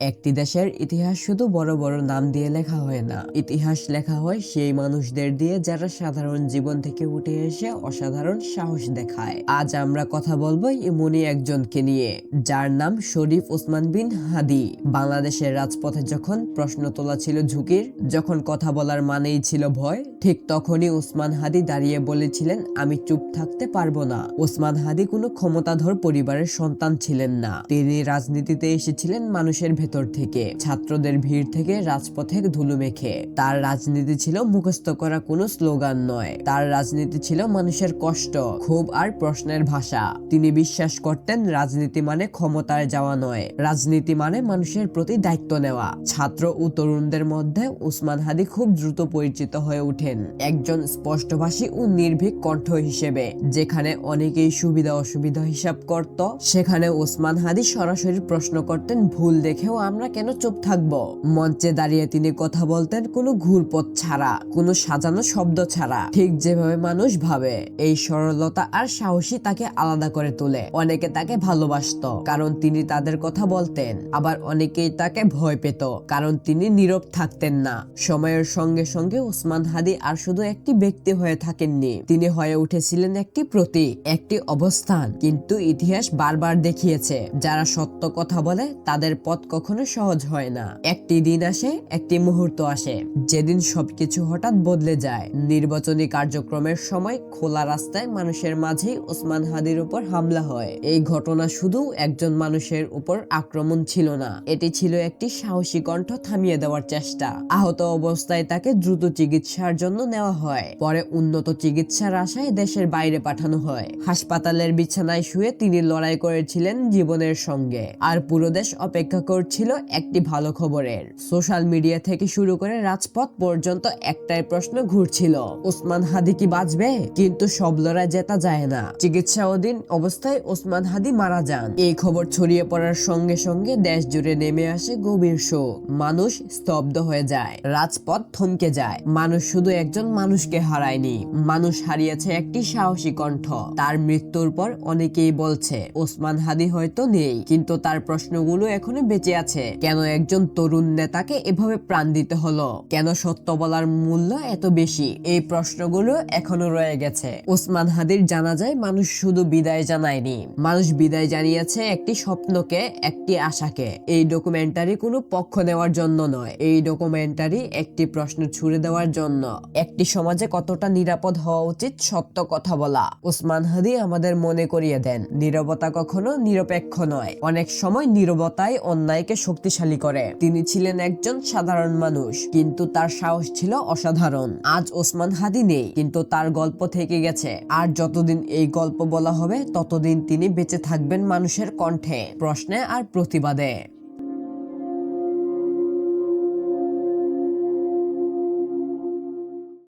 একটি দেশের ইতিহাস শুধু বড় বড় নাম দিয়ে লেখা হয় না। ইতিহাস লেখা হয় সেই মানুষদের দিয়ে যারা সাধারণ জীবন থেকে উঠে এসে অসাধারণ সাহস দেখায়। আজ আমরা কথা বলব এমনই একজনকে নিয়ে, যার নাম শরীফ ওসমান বিন হাদি। বাংলাদেশের রাজপথে যখন প্রশ্ন তোলা ছিল ঝুঁকির, যখন কথা বলার মানেই ছিল ভয়, ঠিক তখনই ওসমান হাদি দাঁড়িয়ে বলেছিলেন, আমি চুপ থাকতে পারব না। ওসমান হাদি কোনো ক্ষমতাধর পরিবারের সন্তান ছিলেন না। তিনি রাজনীতিতে এসেছিলেন মানুষের ভেতর থেকে। ছাত্রদের ভিড় থেকে রাজপথে ধুলো মেখে। তার রাজনীতি ছিল মুখস্থ করা কোনো স্লোগান নয়। তার রাজনীতি ছিল মানুষের কষ্ট, ক্ষোভ আর প্রশ্নের ভাষা। তিনি বিশ্বাস করতেন রাজনীতি মানে ক্ষমতায় যাওয়া নয়। রাজনীতি মানে মানুষের প্রতি দায়িত্ব নেওয়া। ছাত্র ও তরুণদের মধ্যে উসমান হাদি খুব দ্রুত পরিচিত হয়ে ওঠেন। একজন স্পষ্টভাষী ও নির্ভীক কণ্ঠ হিসেবে, যেখানে অনেকেই সুবিধা অসুবিধা হিসাব করত, সেখানে ওসমান হাদি সরাসরি প্রশ্ন করতেন, ভুল দেখেও আমরা কেন চুপ থাকব? মঞ্চে দাঁড়িয়ে তিনি কথা বলতেন কোনো ঘুরপথ ছাড়া, কোনো সাজানো শব্দ ছাড়া। ঠিক যেভাবে মানুষ ভাবে, এই সরলতা আর সাহসী তাকে আলাদা করে তোলে। অনেকে তাকে ভালোবাসতো, কারণ তিনি তাদের কথা বলতেন। আবার অনেকেই তাকে ভয় পেত, কারণ তিনি নীরব থাকতেন না। সময়ের সঙ্গে সঙ্গে ওসমান হাদি আর শুধু একটি ব্যক্তি হয়ে থাকেননি। তিনি হয়ে উঠেছিলেন একটি প্রতীক, একটি অবস্থান। কিন্তু ইতিহাস বারবার দেখিয়েছে, যারা সত্য কথা বলে, তাদের পথ কখনো সহজ হয় না। একটি দিন আসে, একটি মুহূর্ত আসে। যেদিন সবকিছু হঠাৎ বদলে যায়। নির্বাচনী কার্যক্রমের সময় খোলা রাস্তায় মানুষের মাঝেই ওসমান হাদির উপর হামলা হয়। এই ঘটনা শুধু একজন মানুষের উপর আক্রমণ ছিল না। এটি ছিল একটি সাহসী কণ্ঠ থামিয়ে দেওয়ার চেষ্টা। আহত অবস্থায় তাকে দ্রুত চিকিৎসার জন্য নেওয়া হয়। পরে উন্নত চিকিৎসার আশায় দেশের বাইরে পাঠানো হয়। হাসপাতালের বিছানায় শুয়ে তিনি লড়াই করেছিলেন জীবনের সঙ্গে। আর পুরো দেশ অপেক্ষা করছিল একটি ভালো খবরের। সোশ্যাল মিডিয়া থেকে শুরু করে রাজপথ পর্যন্ত একটাই প্রশ্ন ঘুরছিল, ওসমান হাদি কি বাঁচবে? কিন্তু সব লড়াই জেতা যায় না। চিকিৎসা অধীন অবস্থায় ওসমান হাদি মারা যান। এই খবর ছড়িয়ে পড়ার সঙ্গে সঙ্গে দেশ জুড়ে নেমে আসে গভীর শোক। মানুষ স্তব্ধ হয়ে যায়, রাজপথ থমকে যায়। মানুষ শুধু একজন মানুষকে হারায়নি, মানুষ হারিয়েছে একটি সাহসী কণ্ঠ। তার মৃত্যুর পর অনেকেই বলছে, ওসমান হাদি হয়তো নেই। কিন্তু তার প্রশ্নগুলো এখনও বেঁচে আছে কেন একজন তরুণ নেতাকে এভাবে প্রাণ দিতে হলো? কেন সত্য বলার মূল্য এত বেশি? এই প্রশ্নগুলো এখনও রয়ে গেছে। ওসমান হাদির জানা যায় মানুষ শুধু বিদায় জানায়নি। মানুষ বিদায় জানিয়েছে একটি স্বপ্নকে, একটি আশাকে। এই ডকুমেন্টারি কোনো পক্ষ নেওয়ার জন্য নয়। এই ডকুমেন্টারি একটি প্রশ্ন ছুড়ে দেওয়ার জন্য। একটি সমাজে কতটা নিরাপদ হওয়া উচিত সত্য কথা বলা? ওসমান হাদি আমাদের মনে করিয়ে দেন, নীরবতা কখনো নিরপেক্ষ নয়। অনেক সময় নীরবতাই অন্যায়কে শক্তিশালী করে। তিনি ছিলেন একজন সাধারণ মানুষ, কিন্তু তার সাহস ছিল অসাধারণ। আজ ওসমান হাদি নেই, কিন্তু তার গল্প থেকে গেছে। আর যতদিন এই গল্প বলা হবে, ততদিন তিনি বেঁচে থাকবেন মানুষের কণ্ঠে, প্রশ্নে আর প্রতিবাদে।